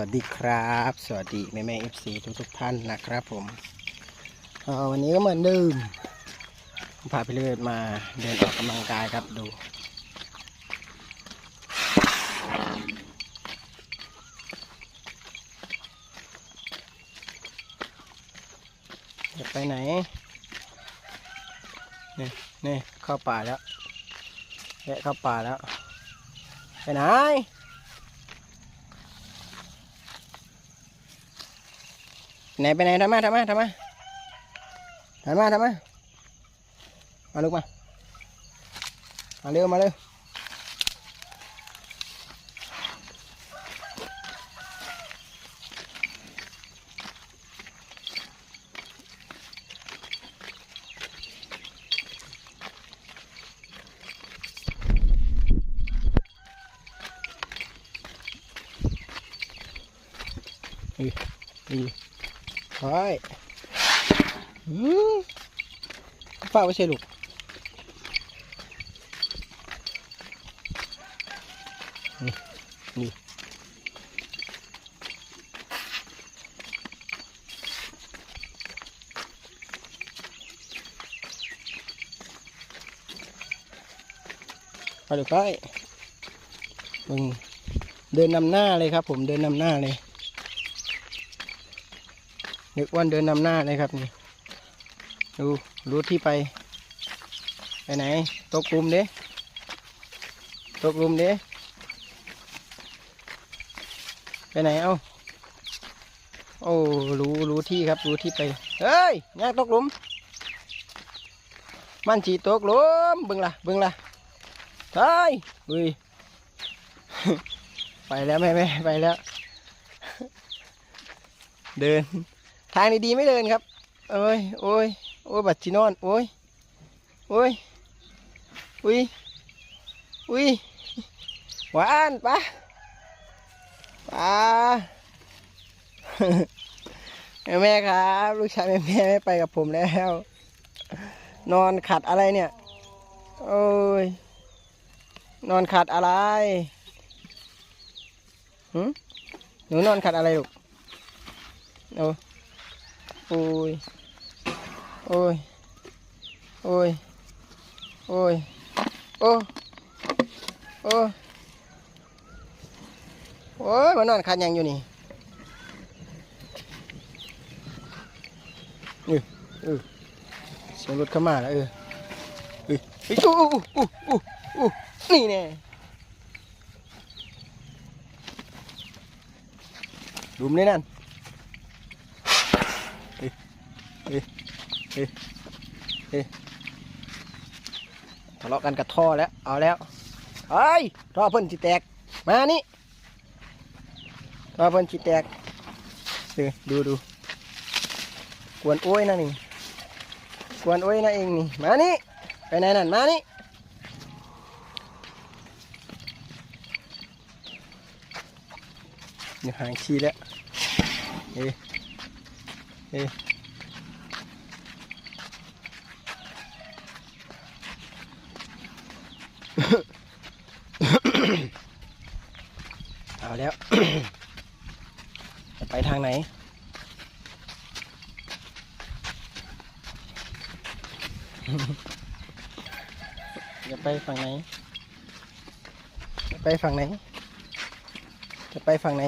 วัสดีครับ สวัสดีแม่แม่เอฟซีทุกทุกท่านนะครับผมออวันนี้ก็เหมือนเดิมพาไปเลือดมาเดินออกกำลังกายครับดู จะไปไหนนี่นี่เข้าป่าแล้วแวะเข้าป่าแล้ว ไปไหน ไหนไปไหนทำมาทำมาทำมาทำมาทำมามาลูกมา มาเร็วมาเร็วนี่ ไปอืมฝ้าไม่ใช่ลูกนี่ไปลูไปมึงเดินนำหน้าเลยครับ ผมเดินนำหน้าเลย เด็กอ้วนเดินนำหน้าเลยครับนี่ดูรู้ที่ไป ไปไหน ตกกลุ่มเด้ตกกลุ่มเด้ไปไหนเอ้าโอ้รู้รู้ที่ครับ รู้ที่ไปเฮ้ยยากตกลุม มันจีตกลุมบึงล่ะบึงล่ะเฮ้ยอุ้ยไปแล้วแม่แม่ไปแล้ว เดิน ทางดีๆไม่เดินครับเอ้ย โอ้ย โอ้ย บัตรจีนอน โอ้ย โอ้ย อุ้ย อุ้ย หวานปะปะแม่ครับ ลูกชายแม่แม่ไม่ไปกับผมแล้ว นอนขัดอะไรเนี่ย โอ้ย นอนขัดอะไรหึหนูนอนขัดอะไรลูกโอ้ โอ้ย โอ้ย โอ้ย โอ้ย โอ้ โอ้โอ้ยมานอนคันยังอยู่นี่เออเออเสียงรถเข้ามาแล้วเออเออเฮ้ยอู้อู้อู้อู้อู้นี่แน่ดุมเลยนั่น ทะเลาะกันกับท่อแล้ว เอาแล้วเฮ้ยท่อเพิ่นสิแตก มานี่ท่อเพิ่นสิแตกดูดูดูกวนโอ้ยนะนี่กวนโอ้ยนะเองนี่ มานี่ไปไหนนั่น มานี่อยู่ห่างชีแล้วเอ้เอ้เอา แล้ว จะไปทางไหน จะไปฝั่งไหน จะไปฝั่งไหน จะไปฝั่งไหน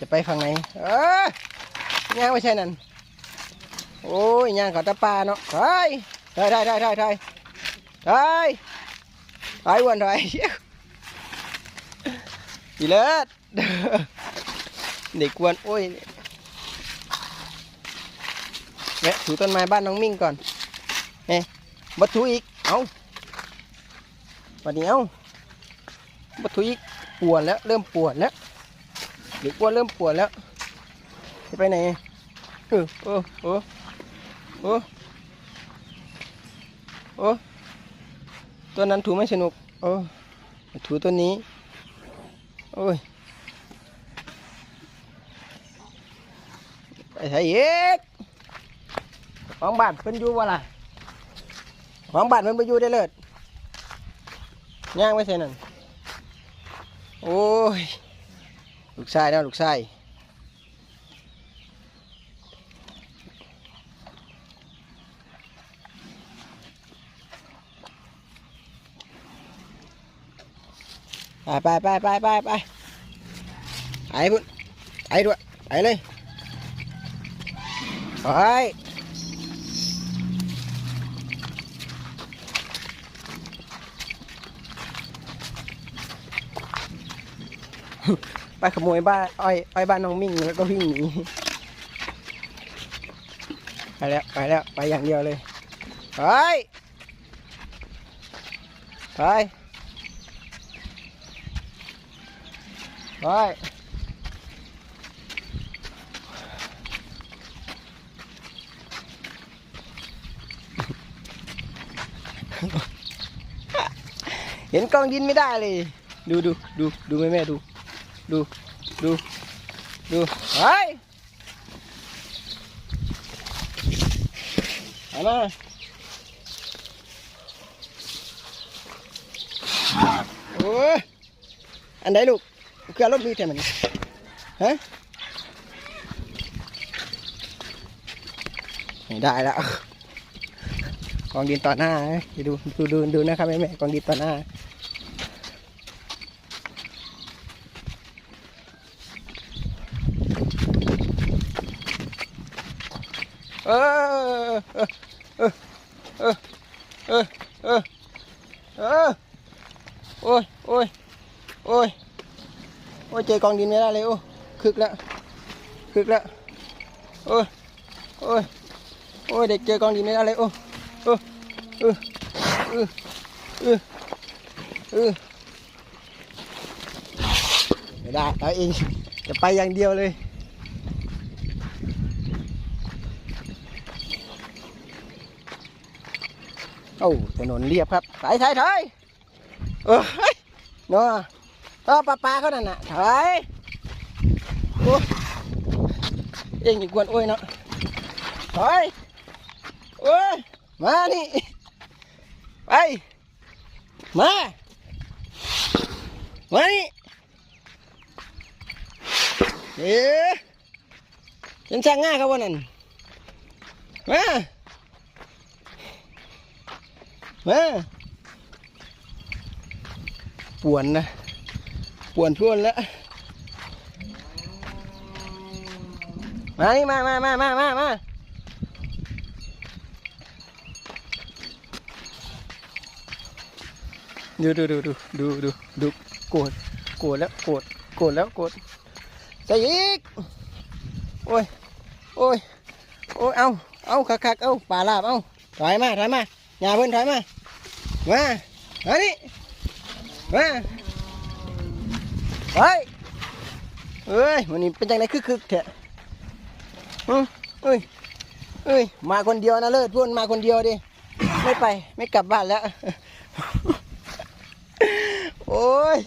จะไปฝั่งไหน เออย่างไม่ใช่นั่น โอ้ยย่างเขาตะปลาเนาะเฮ้ยได้ได้ได้ได้ได้ได้วันไร อีเลิศเด็กกวน โอ้ยแวะถูต้นไม้บ้านน้องมิ่งก่อนเอ๊ะบัถูอีก เอาวันนี้เอาบัถูอีกปวดแล้ว เริ่มปวดแล้วเด็กกวนเริ่มปวดแล้วจะไปไหนเออโอ้โอ้โอ้โอ้ตัวนั้นถูไม่สนุก โอ้ถูตัวนี้ โอ้ยไปใส่เอกของบ้านเพิ่นอยู่วะล่ะของบ้านเพิ่นไปอยู่ได้เลิศย่างไว้ใส่นั่นโอ้ย ลูกชายเนาะลูกชาย ไปไปไปไปไปไปไอ้พุ่นไอ้ด้วยไอ้เลยไปไปขโมยบ้านอ้อยอ้อยบ้านน้องมิ่งแล้วก็วิ่งหนีไปแล้วไปแล้วไปอย่างเดียวเลยไปไป ไปเห็นกองดินไม่ได้เลย ดูดูดูดูแม่แม่ดู ดูดูดูเฮ้ยเอามาโอ้ยอันไหนลูก คือรถมีแต่มันฮะได้แล้วกองดินต่อหน้าดูดูดูดูนะครับแม่แม่กองดินต่อหน้าเออเออเออเออโอ้ยโอ้ยโอ้ยโอ้ย เจอกองดินไม่ได้เลยโอ้คึกแล้วคึกแล้วโอ้ยโอ้ยโอ้ยเด็กเจอกองดินไม่ได้เลยโอ้โอ้เออเออเออเออไม่ได้เอาเองจะไปอย่างเดียวเลยโอ้ถนนเรียบครับถอยถอยถอยเออเฮ้ยเนาะ ต่อปลาปลาเขานั่นน่ะถอยเอ็งอีกวนโอ้ยเนาะถอยโอ้ยมานี่ไปมามานี่เอ๊ะฉันช่างง่ายครับวันนั้นมามาป่วนนะ ป่วนท่วนแล้ว มานี่มามามามามามาดูดูดูดูดูดูดูโกรธโกรธแล้วโกรธโกรธแล้วโกรธใส่อีก โอ้ย โอ้ย โอ้ย เอา เอาคักคักเอาป่าลาบ เอาถอยมาถอยมาอย่าเพิ่นถอยมา มามานี่มา ไปเอ้ยวันนี้เป็นจังไงคึกคึกๆแท้ฮึเอ้ยเอ้ยมาคนเดียวนะเลิศพูนมาคนเดียวดิไม่ไปไม่กลับบ้านแล้ว โอ้ย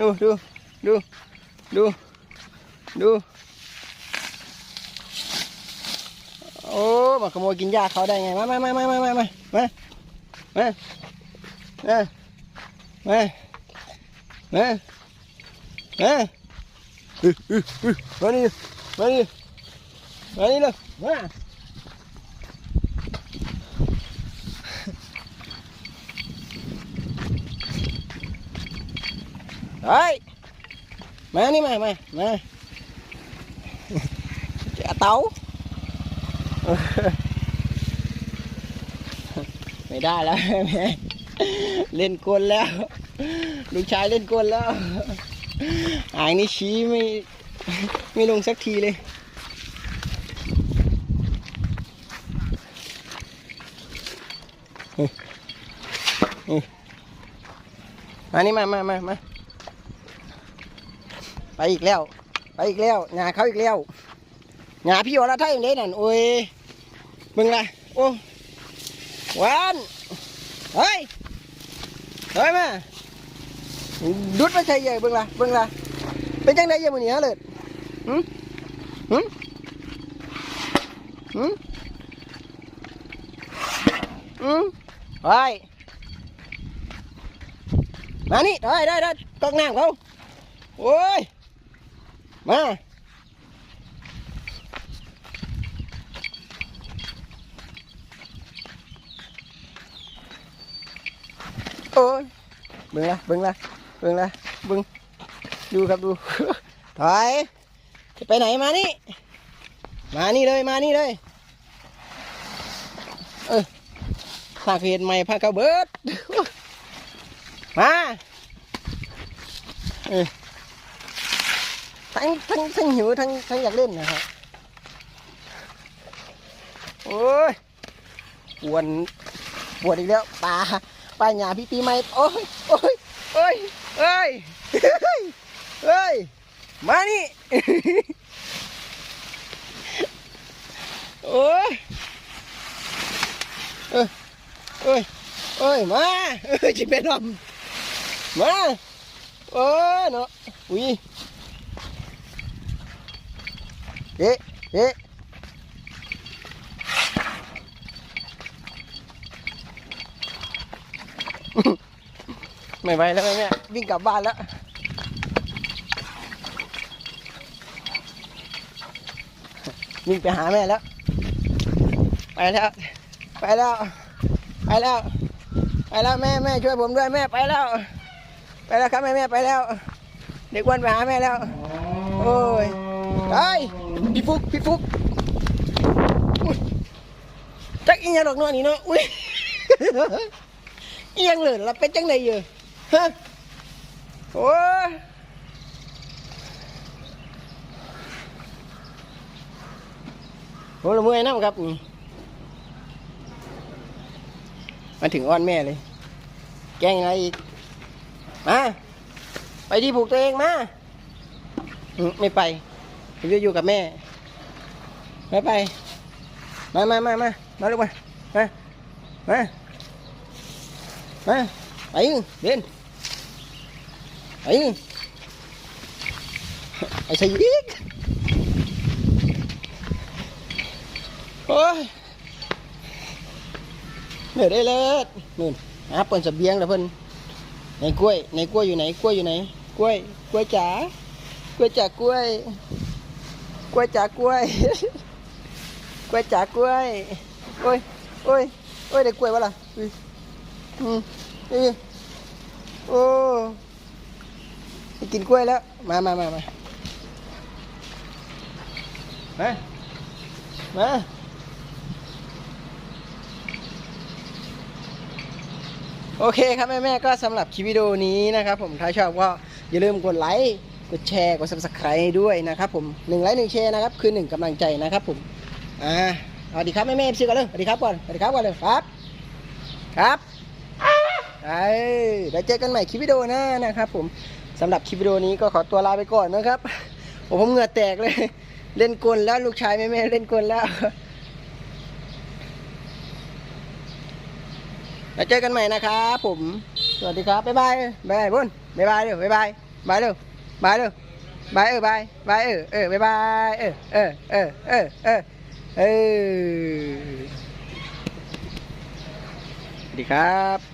ดูดูดูดูดูโอ้มาขโมยกินหญ้าเขาได้ไงมามามามามามามามามา มามามามาอื้ออื้ออือมานี่มานี่มานี่เลยมาเฮ้ยมานี่มามามาจะเต้าไม่ได้แล้วแม่เล่นกลแล้ว ลูกชายเล่นกลแล้วหางนี่ชี้ไม่ไม่ลงสักทีเลยมานี่มามามามาไปอีกแล้ว ไปอีกแล้วหงาเขาอีกแล้วหงาพี่วรไทยอย่างนี้นั่นโอ้ยมึงละโอ้วานเฮ้ยเฮ้ยมา ดุดไม่ใช่ใหญ่เบิ่งละเบิ่งละเป็นจังไดยังมือนี้ฮะเลยหืมหืมหืมหืมไปมานี่ได้ได้ได้กองน้ำเขาโอ้ย มาโอ้ยเบิ่งละเบิ่งละ บิ่งละเบิ่งดูครับดู ถอย จะไปไหนมานี่ มานี่เลยมานี่เลย เออภาคเห็นใหม่ภาคเกาเบิด มาเออทั้งทั้งทั้งหิวทั้งทั้งอยากเล่นนะครับ โอ้ยปวนปวดอีกแล้วปลาปลาหยาพี่ปีใหม่ โอ้ยโอ้ย โอ้ยเอ้ยเฮ้ยเฮ้ยมานี่ โอ้ยเอ้ยเอ้ยเอ้ยมาเอ้ยจิเป็นลำมาโอ้ยเนาะอุ้ยเอ๊ะเอ๊ะ ไม่ไหวแล้วแม่แม่วิ่งกลับบ้านแล้ววิ่งไปหาแม่แล้ว ไปแล้ว ไปแล้ว ไปแล้ว ไปแล้วแม่แม่ช่วยผมด้วยแม่ไปแล้ว ไปแล้วครับแม่แม่ไปแล้ว เด็กวันไปหาแม่แล้ว โอ้ยไอ้พี่ฟุกพี่ฟุกจักอีหยังดอกนอนนี่เนาะอุ้ยอีหยังเลยเราเป็นจังไดอยู่ฮะ โอ้ยโอ้ละเมื่อยน้ำครับนี่มาถึงอ้อนแม่เลย แกล้งอะไรอีก มา ไปที่ผูกตัวเองมา ไม่ไปผมจะอยู่กับแม่ ไม่ไป มามามามามาลูกมา มา มา มา ไปเดิน ไปยืนไอ้ใส่ยิกโอ้ยเดี๋ยได้เลิศนู่นหาเปิ่นเสบียงแล้วเพิ่นในกล้วยในกล้วยอยู่ไหนกล้วยอยู่ไหนกล้วยกล้วยจ๋ากล้วยจ๋ากล้วยกล้วยจ๋ากล้วยกล้วยจ๋ากล้วยโอ้ยโอ้ยโอ้ยได้กล้วยวะล่ะอืมอือโอ้ กินกล้วยแล้ว มามามามามามาโอเคครับแม่แม่ ๆ ก็สำหรับคลิปวิดีโอนี้นะครับผมถ้าชอบก็อย่าลืมกดไลค์ กดแชร์ กด subscribe ด้วยนะครับผมหนึ่งไลค์หนึ่งแชร์นะครับ คือหนึ่งกำลังใจนะครับผม อ่าสวัสดีครับแม่แม่ๆซื้อกันเลยสวัสดีครับก่อนสวัสดีครับก่อนเลยครับ ครับไอ้เดี๋ยวเจอกันใหม่คลิปวิดีโอหน้านะครับผม สำหรับคลิปวิดีโอนี้ก็ขอตัวลาไปก่อนนะครับโอ้ผมเหงื่อแตกเลย เล่นกลแล้วลูกชายแม่แม่เล่นกลแล้วแล้วเจอกันใหม่นะครับผม สวัสดีครับ บ๊ายบาย บ๊ายบายบุญบ๊ายบายเร็วบ๊ายบาย บายเร็วบายเร็วบายเออบาย บายเออ เออ บ๊ายบาย เออ เออ เออ เออ เออ เออ สวัสดีครับ